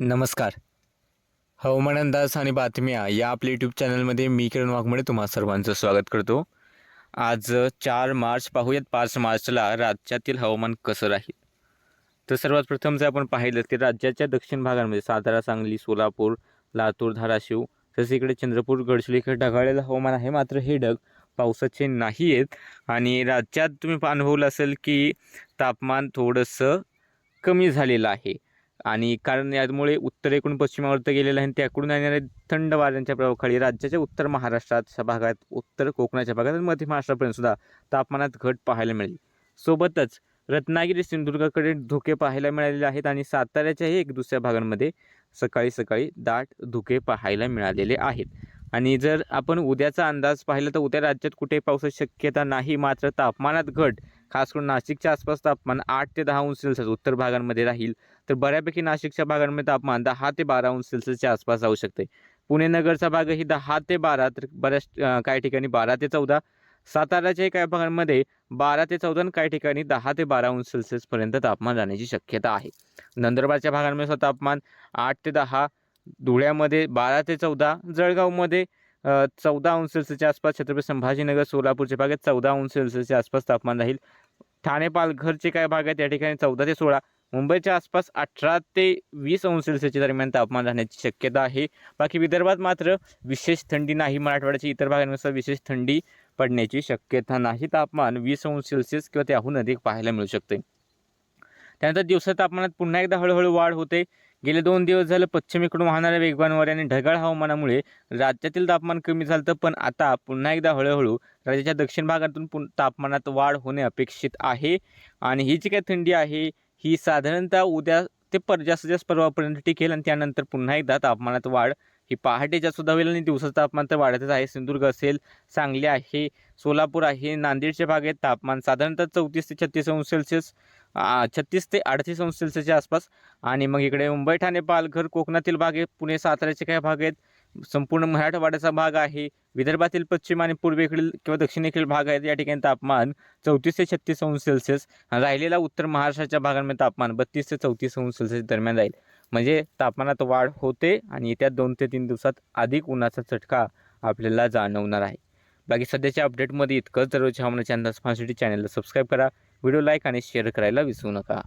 नमस्कार. हवामान अंदाज आणि बातम्या या आपल्या यूट्यूब चॅनलमध्ये मी किरण वाघमोडे तुम्हा सर्वांचं स्वागत करतो. आज चार मार्च पाहूयात. पाच मार्चला राज्यातील हवामान कसं राहील? तर सर्वात प्रथम जर आपण पाहिलं तर राज्याच्या दक्षिण भागांमध्ये सातारा सांगली सोलापूर लातूर धाराशिव तसेच इकडे चंद्रपूर गडचिरोली इकडे ढगाळलेलं हवामान आहे. मात्र हे ढग पावसाचे नाही आहेत आणि राज्यात तुम्ही अनुभवलं असेल की तापमान थोडंसं कमी झालेलं आहे. आणि कारण यामुळे उत्तरेकडून पश्चिमावर्त गेलेलं आहे आणि त्याकडून येणाऱ्या थंड वाऱ्यांच्या प्रभावाखाली राज्याच्या उत्तर महाराष्ट्राच्या भागात उत्तर कोकणाच्या भागात आणि मध्य महाराष्ट्रापर्यंत सुद्धा तापमानात घट पाहायला मिळेल. सोबतच रत्नागिरी सिंधुदुर्गाकडे धुके पाहायला मिळालेले आहेत आणि साताऱ्याच्याही एक दुसऱ्या भागांमध्ये सकाळी सकाळी दाट धुके पाहायला मिळालेले आहेत. आणि जर आपण उद्याचा अंदाज पाहिला तर उद्या राज्यात कुठे पावसाची शक्यता नाही मात्र तापमानात घट खास करून नाशिकच्या आसपास तापमान आठ ते दहा अंश सेल्सिअस उत्तर भागांमध्ये राहील. तर बऱ्यापैकी नाशिकच्या भागांमध्ये तापमान दहा ते बारा अंश सेल्सिअसच्या आसपास जाऊ शकते. पुणे नगरचा भागही दहा ते बारा तर बऱ्याच काही ठिकाणी बारा ते चौदा. साताऱ्याच्याही काही भागांमध्ये बारा ते चौदा काही ठिकाणी दहा ते बारा अंश सेल्सिअसपर्यंत तापमान जाण्याची शक्यता आहे. नंदुरबारच्या भागांमध्ये तापमान आठ ते दहा धुळ्यामध्ये बारा ते चौदा जळगावमध्ये चौदा अंश सेल्सिअसच्या आसपास छत्रपती संभाजीनगर सोलापूरच्या भागात चौदा अंश सेल्सिअसच्या आसपास तापमान राहील. ठाणे पालघरचे काय भाग आहेत त्या ठिकाणी? चौदा ते सोळा. मुंबईच्या आसपास अठरा ते वीस अंश सेल्सिअसच्या दरम्यान तापमान राहण्याची शक्यता आहे. बाकी विदर्भात मात्र विशेष थंडी नाही. मराठवाड्याच्या इतर भागांनुसार विशेष थंडी पडण्याची शक्यता नाही. तापमान वीस अंश सेल्सिअस किंवा त्याहून अधिक पाहायला मिळू शकते. त्यानंतर दिवसा तापमानात पुन्हा एकदा हळूहळू वाढ होते. गेले दोन दिवस झालं पश्चिमेकडून वाहणाऱ्या वेगवान वारे आणि ढगाळ हवामानामुळे राज्यातील तापमान कमी झालं पण आता पुन्हा एकदा हळूहळू राज्याच्या दक्षिण भागातून पुन तापमानात वाढ होणे अपेक्षित आहे. आणि ही जी काही थंडी आहे ही साधारणतः उद्या ते पर जास्तीत जास्त परवापर्यंत टिकेल आणि त्यानंतर पुन्हा एकदा तापमानात वाढ ही पहाटेच्या सुद्धा होईल आणि दिवसाचं तापमान तर वाढतच आहे. सिंधुदुर्ग असेल सांगली आहे सोलापूर आहे नांदेडच्या भागात तापमान साधारणतः चौतीस ते छत्तीस अंश सेल्सिअस छत्तीस ते अडतीस अंश सेल्सिअसच्या आसपास. आणि मग इकडे मुंबई ठाणे पालघर कोकणातील भाग आहे पुणे साताऱ्याचे काही भाग आहेत. संपूर्ण मराठवाड्याचा भाग आहे. विदर्भातील पश्चिम आणि पूर्वेकडील किंवा दक्षिणेकडील भाग आहेत. या ठिकाणी तापमान चौतीस ते छत्तीस अंश सेल्सिअस. राहिलेला उत्तर महाराष्ट्राच्या भागांमध्ये तापमान बत्तीस ते चौतीस अंश सेल्सिअस दरम्यान राहील. म्हणजे तापमानात वाढ होते आणि येत्या दोन ते तीन दिवसात अधिक उन्हाचा चटका आपल्याला जाणवणार आहे. बाकी सध्याच्या अपडेटमध्ये इतकंच. दररोजच्या हवामानाच्या अंदाज पाहण्यासाठी चॅनलला सबस्क्राईब करा. व्हिडिओ लाईक आणि शेअर करायला विसरू नका.